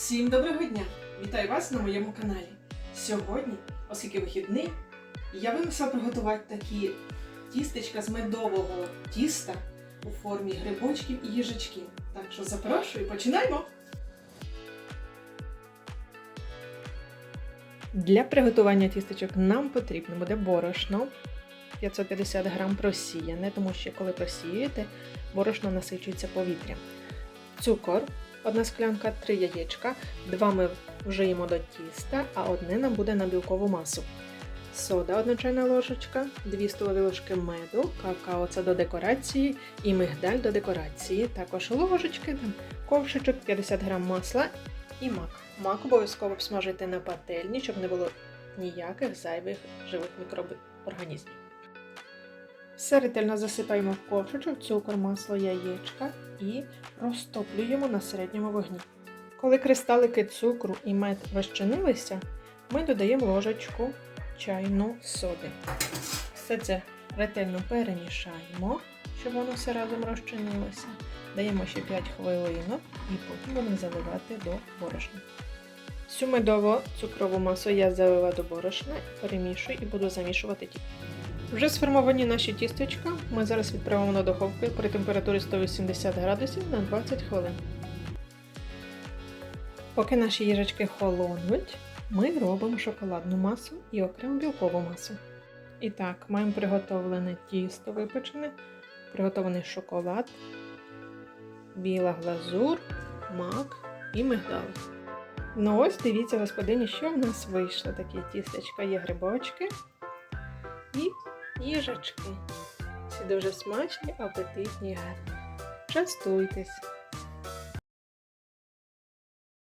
Всім доброго дня! Вітаю вас на моєму каналі. Сьогодні, оскільки вихідний, я вимусила приготувати такі тістечка з медового тіста у формі грибочків і їжачків. Так що запрошую, починаємо! Для приготування тістечок нам потрібно буде борошно 550 грам просіяне, тому що коли просіюєте, борошно насичується повітрям. Цукор, одна склянка, 3 яєчка, два ми вжиємо до тіста, а одне нам буде на білкову масу. Сода, 1 чайна ложечка, 2 столові ложки меду, какао це до декорації і мигдаль до декорації. Також ложечки, ковшичок, 50 грам масла і мак. Мак обов'язково обсмажити на пательні, щоб не було ніяких зайвих живих мікроорганізмів. Все ретельно засипаємо в ковшичок, цукор, масло, яєчка і розтоплюємо на середньому вогні. Коли кристалики цукру і мед розчинилися, ми додаємо ложечку чайну соди. Все це ретельно перемішаємо, щоб воно все разом розчинилося. Даємо ще 5 хвилинок і потім будемо заливати до борошна. Цю медово цукрову масу я залила до борошна, перемішую і буду замішувати ті. Вже сформовані наші тістечка ми зараз відправимо на духовку при температурі 180 градусів на 20 хвилин. Поки наші їжачки холонуть, ми робимо шоколадну масу і окремо білкову масу. І так, маємо приготовлене тісто випечене, приготований шоколад, біла глазур, мак і мигдал. Ну ось дивіться, господині, що в нас вийшло. Такі тістечка є грибочки і їжачки. Всі дуже смачні, апетитні, гарні. Частуйтесь!